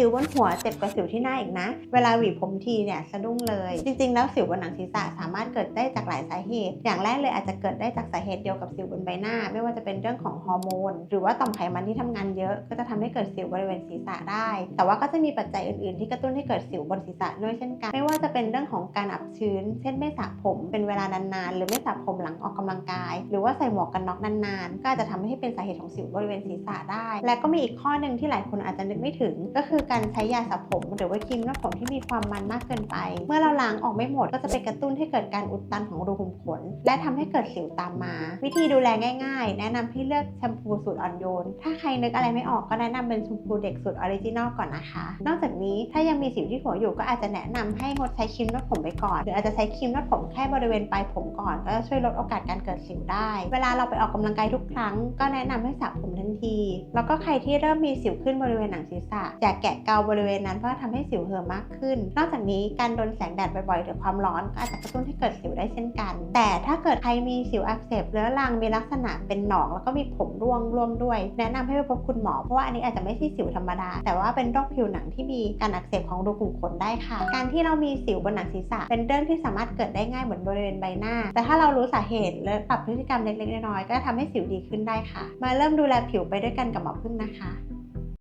สิวบนหัวเจ็บกว่าสิวที่หน้าอีกนะ เวลาหวีผมทีเนี่ยสะดุ้งเลย จริงๆ แล้วสิวบนหนังศีรษะสามารถเกิดได้จากหลายสาเหตุ อย่างแรกเลยอาจจะเกิดได้จากสาเหตุเดียวกับสิวบนใบหน้า ไม่ว่าจะเป็นเรื่องของฮอร์โมน หรือว่าต่อมไขมันที่ทำงานเยอะ ก็จะทำให้เกิดสิวบริเวณศีรษะได้ แต่ว่าก็จะมีปัจจัยอื่นๆ ที่กระตุ้นให้เกิดสิวบนศีรษะด้วยเช่นกัน ไม่ว่าจะเป็นเรื่องของการอับชื้น เช่นไม่สระผม เป็นเวลานานๆ หรือไม่สระผมหลังออกกำลังกาย หรือว่าใส่หมวกกันน็อกนานๆ ก็อาจจะทำให้เป็นสาเหตุของสิวบริเวณศีรษะได้ และก็มีอีกข้อหนึ่งที่หลายคนอาจจะนึกไม่ถึงก็คือการใช้ยาสระผม หรือว่าครีมนวดผมที่มีความมันมากเกินไป เมื่อเราล้างออกไม่หมดก็จะไปกระตุ้นให้เกิดการอุดตันของรูขุมขน และทำให้เกิดสิวตามมา วิธีดูแลง่าย ๆ แนะนำให้เลือกแชมพูสูตรอ่อนโยน ถ้าใครนึกอะไรไม่ออกก็แนะนำเป็นแชมพูเด็กสูตรออริจินอลก่อนนะคะ นอกจากนี้ถ้ายังมีสิวที่หัวอยู่ก็อาจจะแนะนำให้งดใช้ครีมนวดผมไปก่อนหรืออาจจะใช้ครีมนวดผมแค่บริเวณปลายผมก่อน ก็จะช่วยลดโอกาสการเกิดสิวได้ เวลาเราไปออกกำลังกายทุกครั้ง ก็แนะนำให้สระผมทันที แล้วก็ใครที่เริ่มมีสิวขึ้นบริเวณหนังศีรษะอย่าแกะเกาบริเวณนั้นเพราะทำให้สิวเห่อมากขึ้น นอกจากนี้การโดนแสงแดดบ่อยๆ หรือความร้อนก็อาจจะกระตุ้นให้เกิดสิวได้เช่นกัน แต่ถ้าเกิดใครมีสิวอักเสบเรื้อรังมีลักษณะเป็นหนองแล้วก็มีผมร่วงร่วมด้วย แนะนำให้ไปพบคุณหมอเพราะว่าอันนี้อาจจะไม่ใช่สิวธรรมดา แต่ว่าเป็นโรคผิวหนังที่มีการอักเสบของรูขุมขนได้ค่ะ การที่เรามีสิวบนหนังศีรษะ เป็นเรื่องที่สามารถเกิดได้ง่ายเหมือนบริเวณใบหน้า แต่ถ้าเรารู้สาเหตุและปรับพฤติกรรมเล็กๆน้อยๆก็จะทำให้สิวดีขึ้นได้ค่ะ มาเริ่มดูแลผิวไปด้วยกันกับหมอพึ่งนะคะ